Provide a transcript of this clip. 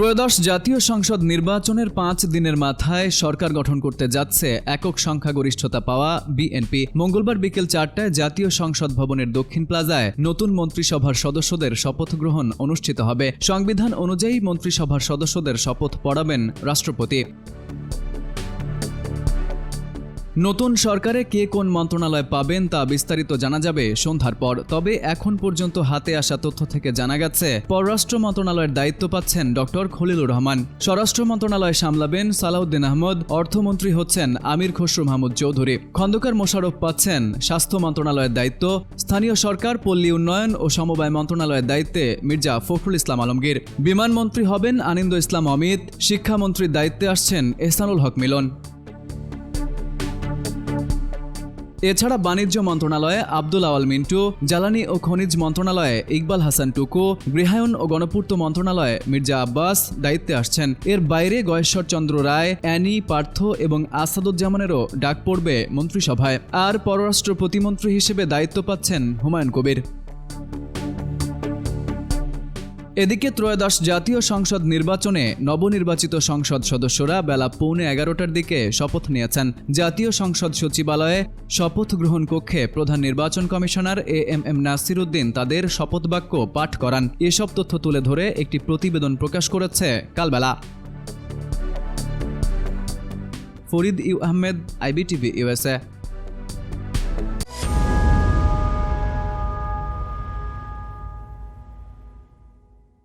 ত্রয়োদশ জাতীয় সংসদ নির্বাচনের পাঁচ দিনের মাথায় সরকার গঠন করতে যাচ্ছে একক সংখ্যাগরিষ্ঠতা পাওয়া বিএনপি। মঙ্গলবার বিকেল চারটায় জাতীয় সংসদ ভবনের দক্ষিণ প্লাজায় নতুন মন্ত্রিসভার সদস্যদের শপথ গ্রহণ অনুষ্ঠিত হবে। সংবিধান অনুযায়ী মন্ত্রিসভার সদস্যদের শপথ পড়াবেন রাষ্ট্রপতি। নতুন সরকারে কে কোন মন্ত্রণালয় পাবেন তা বিস্তারিত জানা যাবে সন্ধ্যার পর। তবে এখন পর্যন্ত হাতে আসা তথ্য থেকে জানা গেছে, পররাষ্ট্র মন্ত্রণালয়ের দায়িত্ব পাচ্ছেন ডক্টর খলিলুর রহমান। স্বরাষ্ট্র মন্ত্রণালয় সামলাবেন সালাউদ্দিন আহমদ, অর্থমন্ত্রী হচ্ছেন আমির খসরু মাহমুদ চৌধুরী। খন্দকার মোশারফ পাচ্ছেন স্বাস্থ্য মন্ত্রণালয়ের দায়িত্ব। স্থানীয় সরকার, পল্লী উন্নয়ন ও সমবায় মন্ত্রণালয়ের দায়িত্বে মির্জা ফখরুল ইসলাম আলমগীর। বিমানমন্ত্রী হবেন আনিন্দ ইসলাম অমিত। শিক্ষামন্ত্রীর দায়িত্বে আসছেন এহসানুল হক মিলন। এছাড়া বাণিজ্য মন্ত্রণালয়ে আব্দুল আওয়াল মিন্টু, জ্বালানি ও খনিজ মন্ত্রণালয়ে ইকবাল হাসান টুকু, গৃহায়ন ও গণপূর্ত মন্ত্রণালয়ে মির্জা আব্বাস দায়িত্বে আসছেন। এর বাইরে গয়েশ্বর চন্দ্র রায়, অ্যানি পার্থ এবং আসাদুজ্জামানেরও ডাক পড়বে মন্ত্রিসভায়। আর পররাষ্ট্র প্রতিমন্ত্রী হিসেবে দায়িত্ব পাচ্ছেন হুমায়ুন কবির। এদিকে ত্রয়োদশ জাতীয় সংসদ নির্বাচনে নবনির্বাচিত সংসদ সদস্যরা বেলা পৌনে এগারোটার দিকে শপথ নিয়েছেন। জাতীয় সংসদ সচিবালয়ে শপথ গ্রহণ কক্ষে প্রধান নির্বাচন commissioner A M M Nasir Uddin তাদের শপথ বাক্য পাঠ করান। এসব তথ্য তুলে ধরে একটি প্রতিবেদন প্রকাশ করেছে Kalbela. Farid U Ahmed, IBTV USA